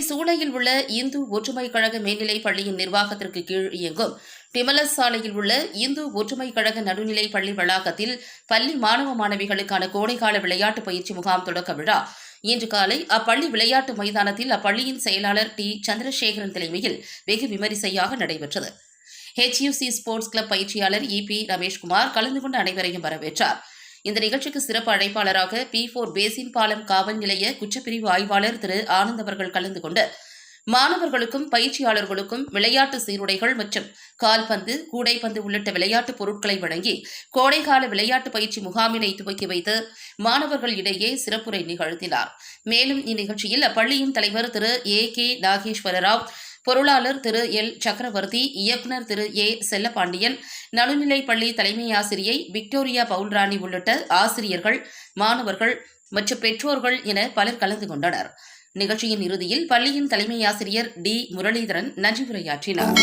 சென்னை சூளையில் உள்ள இந்து ஒற்றுமை கழக மேல்நிலைப் பள்ளியின் நிர்வாகத்திற்கு கீழ் இயங்கும் டிமலஸ் சாலையில் உள்ள இந்து ஒற்றுமை கழக நடுநிலைப் பள்ளி வளாகத்தில் பள்ளி மாணவ மாணவிகளுக்கான கோடைக்கால விளையாட்டு பயிற்சி முகாம் தொடக்க விழா. இன்று காலை அப்பள்ளி விளையாட்டு மைதானத்தில் அப்பள்ளியின் செயலாளர் டி. சந்திரசேகரன் தலைமையில் வெகு விமரிசையாக நடைபெற்றது. ஹெச்யூசி ஸ்போர்ட்ஸ் கிளப் பயிற்சியாளர் இ. பி. ரமேஷ்குமார் கலந்து கொண்ட அனைவரையும் வரவேற்றார். இந்த நிகழ்ச்சிக்கு சிறப்பு அழைப்பாளராக பி போர் பேசின் பாலம் காவல் நிலைய குற்றப்பிரிவு ஆய்வாளர் திரு ஆனந்த் அவர்கள் கலந்து கொண்டு மாணவர்களுக்கும் பயிற்சியாளர்களுக்கும் விளையாட்டு சீருடைகள் மற்றும் கால்பந்து கூடைப்பந்து உள்ளிட்ட விளையாட்டுப் பொருட்களை வழங்கி கோடைகால விளையாட்டு பயிற்சி முகாமினை துவக்கி வைத்து மாணவர்கள் இடையே சிறப்புரை நிகழ்த்தினார். மேலும் இந்நிகழ்ச்சியில் அப்பள்ளியின் தலைவர் திரு ஏ கே நாகேஸ்வரராவ் பொருளாளர் திரு எல். சக்கரவர்த்தி இயக்குநர் திரு ஏ. செல்லபாண்டியன் நடுநிலைப்பள்ளி தலைமை ஆசிரியை விக்டோரியா பவுல்ராணி உள்ளிட்ட ஆசிரியர்கள் மாணவர்கள் மற்றும் பெற்றோர்கள் என பலர் கலந்து கொண்டனர். நிகழ்ச்சியின் இறுதியில் பள்ளியின் தலைமை ஆசிரியர் டி. முரளிதரன் நன்றி உரையாற்றினார்